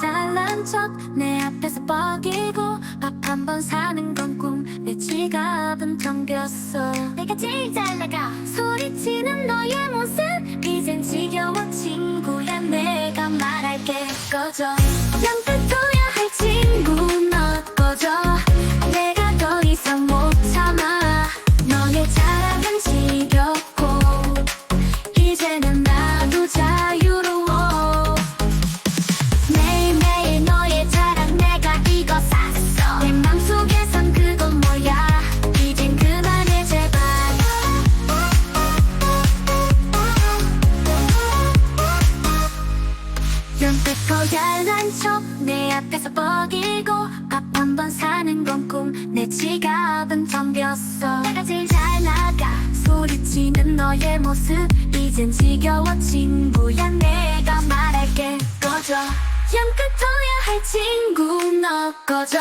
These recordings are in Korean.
잘난 척 내 앞에서 뻐기고 밥 한 번 사는 건 꿈. 내 지갑은 텅겼어. 내가 제일 잘 나가. 소리치는 너의 모습. 이젠 지겨워 친구야. 내가 말할게. 꺼져. 양끝둬야. 할 친구 너 꺼져 눈빛고 잘난 척내 앞에서 뻐기고 밥 한 번 사는 건 꿈. 내 지갑은 텅겼어. 내가 제일 잘 나가. 소리치는 너의 모습. 이젠 지겨워 친구야. 내가 말할게 꺼져. 양끝둬야 할 친구 너 꺼져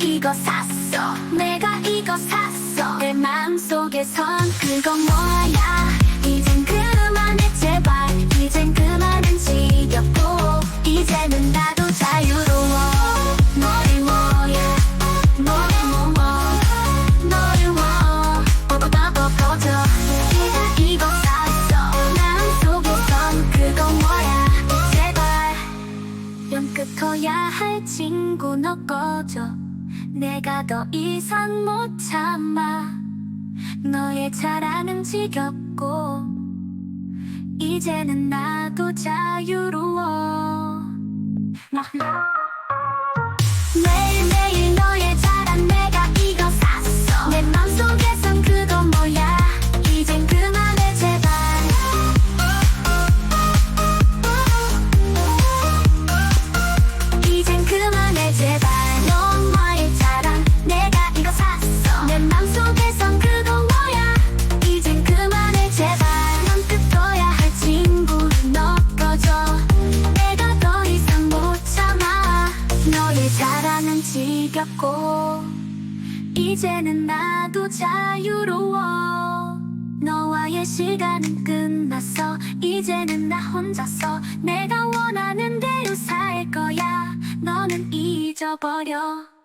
이거 샀어. 내가 이거 샀어. 내 마음속에선 그건 뭐야? 이젠 그만해 제발. 이젠 그만은 지겹고. 이제는 나도 자유로워. 연끝 커야 할 친구 너 꺼져 내가 더 이상 못 참아. 너의 자랑은 지겹고 이제는 나도 자유로워 너의 자랑은 지겹고 이제는 나도 자유로워. 너와의 시간은 끝났어. 이제는 나 혼자서 내가 원하는 대로 살 거야. 너는 잊어버려